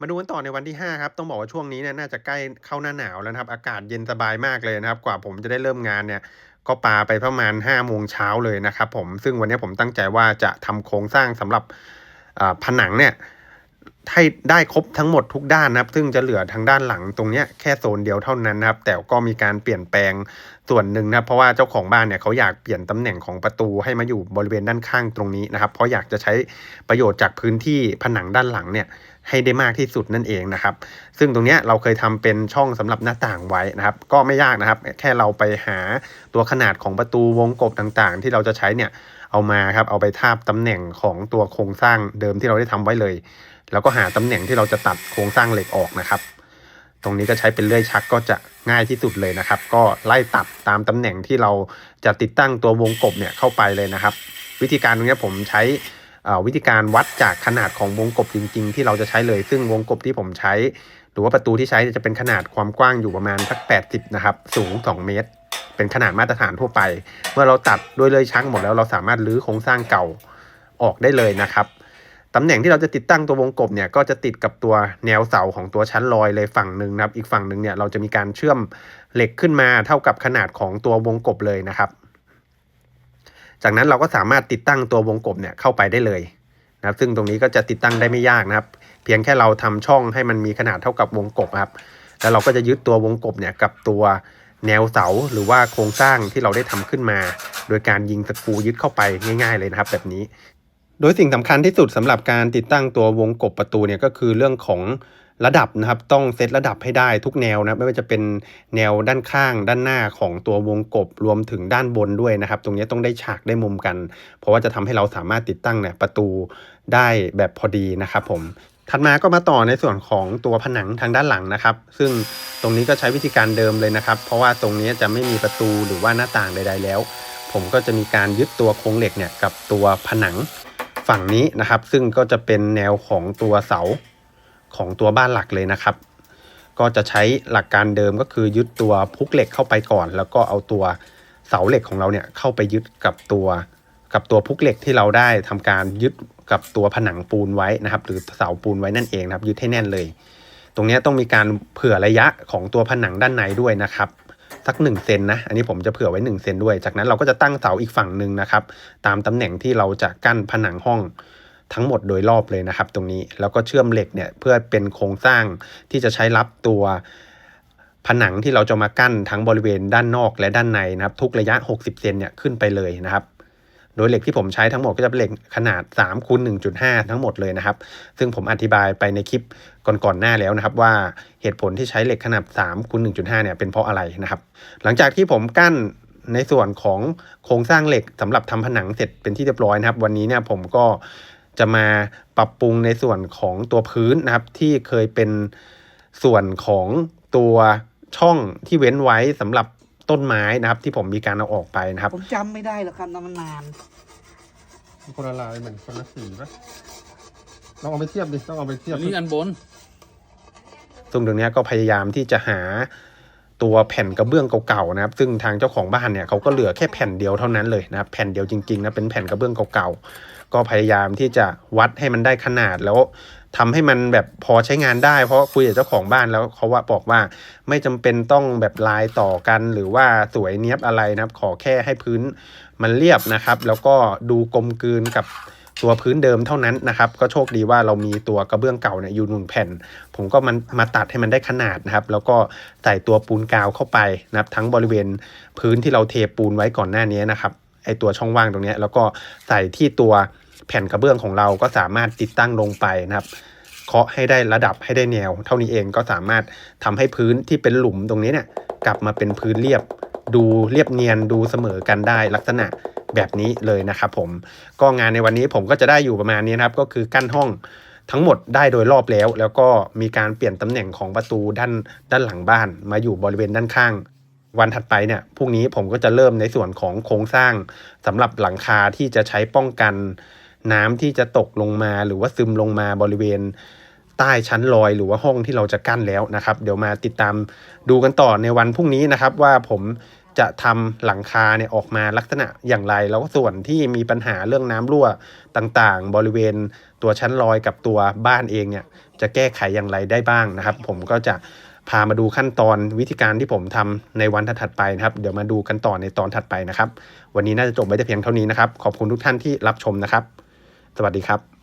มาดูกันต่อในวันที่ 5 ครับ ต้องบอกว่าช่วงนี้เนี่ยน่าจะใกล้เข้าหน้าหนาวแล้วนะครับ อากาศเย็นสบายมากเลยนะครับ กว่าผมจะได้เริ่มงานเนี่ย ก็ปาไปประมาณ5โมงเช้าเลยนะครับผมซึ่งวันนี้ผมตั้งใจว่าจะทำโครงสร้างสำหรับผนังเนี่ยให้ได้ครบทั้งหมดทุกด้านนะครับ ซึ่งจะเหลือทางด้านหลังตรงนี้แค่โซนเดียวเท่านั้นนะครับ แต่ก็มีการเปลี่ยนแปลงส่วนหนึ่งนะเพราะว่าเจ้าของบ้านเนี่ยเขาอยากเปลี่ยนตำแหน่งของประตูให้มาอยู่บริเวณด้านข้างตรงนี้นะครับ เพราะอยากจะใช้ประโยชน์จากพื้นที่ผนังด้านหลังเนี่ย ให้ได้มากที่สุดนั่นเองนะครับ ซึ่งตรงนี้เราเคยทำเป็นช่องสำหรับหน้าต่างไว้นะครับ ก็ไม่ยากนะครับ แค่เราไปหาตัวขนาดของประตูวงกบต่างๆ ที่เราจะใช้เนี่ยเอามาครับเอาไปทาบตำแหน่งของตัวโครงสร้างเดิมที่เราได้ทำไว้เลย แล้วก็หาตำแหน่งที่เราจะตัดโครงสร้างเหล็กออกนะครับ ตรงนี้ก็ใช้เป็นเลื่อยชักก็จะง่ายที่สุดเลยนะครับ ก็ไล่ตัดตามตำแหน่งที่เราจะติดตั้งตัววงกบเนี่ยเข้าไปเลยนะครับ วิธีการตรงนี้ผมใช้ วิธีการวัดจากขนาดของวงกบจริง ๆ ที่เราจะใช้เลย ซึ่งวงกบที่ผมใช้ หรือว่าประตูที่ใช้จะเป็นขนาดความกว้างอยู่ประมาณสัก 80 นะครับ สูง 2 เมตร เป็นขนาดมาตรฐานทั่วไป เมื่อเราตัดด้วยเลยชักหมดแล้วเราสามารถรื้อโครงสร้างเก่าออกได้เลยนะครับตำแหน่งที่เราจะติดตั้งตัววงกบเนี่ยก็จะติดกับตัวแนวเสาของตัวชั้นลอยเลยฝั่งหนึ่งนะครับ อีกฝั่งหนึ่งเนี่ยเราจะมีการเชื่อมเหล็กขึ้นมาเท่ากับขนาดของตัววงกบเลยนะครับ จากนั้นเราก็สามารถติดตั้งตัววงกบเนี่ยเข้าไปได้เลยนะครับ ซึ่งตรงนี้ก็จะติดตั้งได้ไม่ยากนะครับ เพียงแค่เราทำช่องให้มันมีขนาดเท่ากับวงกบครับ แล้วเราก็จะยึดตัววงกบเนี่ยกับตัวแนวเสาหรือว่าโครงสร้างที่เราได้ทำขึ้นมา โดยการยิงสกรูยึดเข้าไปง่าย ๆ เลยนะครับ แบบนี้ โดยสิ่งสำคัญที่สุดสำหรับการติดตั้งตัววงกบประตูเนี่ยก็คือเรื่องของ ระดับนะครับต้องเซตระดับให้ได้ทุกแนวนะไม่ว่าจะเป็นแนวด้านข้างด้านหน้าของตัววงกบรวมถึงด้านบนด้วยนะครับ ตรงนี้ต้องได้ฉากได้มุมกัน เพราะว่าจะทำให้เราสามารถติดตั้งเนี่ยประตูได้แบบพอดีนะครับผมถัดมาก็มาต่อในส่วนของตัวผนังทางด้านหลังนะครับ ซึ่งตรงนี้ก็ใช้วิธีการเดิมเลยนะครับ เพราะว่าตรงนี้จะไม่มีประตูหรือว่าหน้าต่างใด ๆ แล้ว ผมก็จะมีการยึดตัวโครงเหล็กเนี่ยกับตัวผนังฝั่งนี้นะครับ ซึ่งก็จะเป็นแนวของตัวเสา ของตัวบ้านหลักเลยนะครับ ก็จะใช้หลักการเดิมก็คือยึดตัวพุกเหล็กเข้าไปก่อน แล้วก็เอาตัวเสาเหล็กของเราเนี่ยเข้าไปยึดกับตัวกับตัวพุกเหล็กที่เราได้ทำการยึดกับตัวผนังปูนไว้นะครับ หรือเสาปูนไว้นั่นเองนะครับ ยึดให้แน่นเลย ตรงนี้ต้องมีการเผื่อระยะของตัวผนังด้านในด้วยนะครับสักหนึ่งเซนนะ อันนี้ผมจะเผื่อไว้1เซนด้วย จากนั้นเราก็จะตั้งเสาอีกฝั่งหนึ่งนะครับ ตามตำแหน่งที่เราจะกั้นผนังห้อง ทั้งหมดโดยรอบเลยนะครับ ตรงนี้แล้วก็เชื่อมเหล็กเนี่ยเพื่อเป็นโครงสร้างที่จะใช้รับตัวผนังที่เราจะมากั้นทั้งบริเวณด้านนอกและด้านในนะครับ ทุกระยะ 60 เซนเนี่ยขึ้นไปเลยนะครับ โดยเหล็กที่ผมใช้ทั้งหมดก็จะเป็นเหล็กขนาด3คูณ1.5 ทั้งหมดเลยนะครับ ซึ่งผมอธิบายไปในคลิปก่อนๆหน้าแล้วนะครับ ว่าเหตุผลที่ใช้เหล็กขนาด3คูณ1.5 เนี่ยเป็นเพราะอะไรนะครับ หลังจากที่ผมกั้นในส่วนของโครงสร้างเหล็กสำหรับทำผนังเสร็จเป็นที่เรียบร้อยนะครับ วันนี้เนี่ยผมก็ จะมาปรับปรุงในส่วนของตัวพื้นนะครับ ที่เคยเป็นส่วนของตัวช่องที่เว้นไว้สำหรับต้นไม้นะครับ ที่ผมมีการเอาออกไปนะครับ ผมจำไม่ได้หรอกครับนะมันนานคนละลายเหมือนคนละสีปะลองเอาไปเทียบดิต้องเอาไปเทียบอันนี้อันบน ซึ่งตรงเนี้ยก็พยายามที่จะหา ตัวแผ่นกระเบื้องเก่าๆนะครับ ซึ่งทางเจ้าของบ้านเนี่ยเขาก็เหลือแค่แผ่นเดียวเท่านั้นเลยนะครับ แผ่นเดียวจริงๆนะ เป็นแผ่นกระเบื้องเก่าๆ ก็พยายามที่จะวัดให้มันได้ขนาดแล้วทำให้มันแบบพอใช้งานได้ เพราะคุยกับเจ้าของบ้านแล้วเขาว่าบอกว่าไม่จำเป็นต้องแบบลายต่อกันหรือว่าสวยเนี้ยบอะไรนะครับ ขอแค่ให้พื้นมันเรียบนะครับ แล้วก็ดูกลมกลืนกับ ตัวพื้นเดิมเท่านั้นนะครับ ก็โชคดีว่าเรามีตัวกระเบื้องเก่าเนี่ยอยู่หนึ่งแผ่น ผมก็มันมาตัดให้มันได้ขนาดนะครับ แล้วก็ใส่ตัวปูนกาวเข้าไปนะครับ ทั้งบริเวณพื้นที่เราเทปูนไว้ก่อนหน้านี้นะครับไอตัวช่องว่างตรงนี้แล้วก็ใส่ที่ตัวแผ่นกระเบื้องของเราก็สามารถติดตั้งลงไปนะครับเคาะให้ได้ระดับให้ได้แนว เท่านี้เองก็สามารถทำให้พื้นที่เป็นหลุมตรงนี้เนี่ยกลับมาเป็นพื้นเรียบ ดูเรียบเนียนดูเสมอกันได้ลักษณะ แบบนี้เลยนะครับผมก็งานในวันนี้ผมก็จะได้อยู่ประมาณนี้นะครับ ก็คือกั้นห้องทั้งหมดได้โดยรอบแล้ว แล้วก็มีการเปลี่ยนตำแหน่งของประตูด้านด้านหลังบ้าน มาอยู่บริเวณด้านข้าง วันถัดไปเนี่ยพรุ่งนี้ผมก็จะเริ่มในส่วนของโครงสร้างสำหรับหลังคาที่จะใช้ป้องกัน น้ำที่จะตกลงมาหรือว่าซึมลงมาบริเวณใต้ชั้นลอยหรือว่าห้องที่เราจะกั้นแล้วนะครับ เดี๋ยวมาติดตามดูกันต่อในวันพรุ่งนี้นะครับ ว่าผม จะทำหลังคาเนี่ยออกมาลักษณะอย่างไร แล้วก็ส่วนที่มีปัญหาเรื่องน้ำรั่วต่างๆ บริเวณตัวชั้นลอยกับตัวบ้านเองเนี่ยจะแก้ไขอย่างไรได้บ้างนะครับ ผมก็จะพามาดูขั้นตอนวิธีการที่ผมทำในวันถัดไปนะครับ เดี๋ยวมาดูกันต่อในตอนถัดไปนะครับ วันนี้น่าจะจบไว้แต่เพียงเท่านี้นะครับ ขอบคุณทุกท่านที่รับชมนะครับ สวัสดีครับ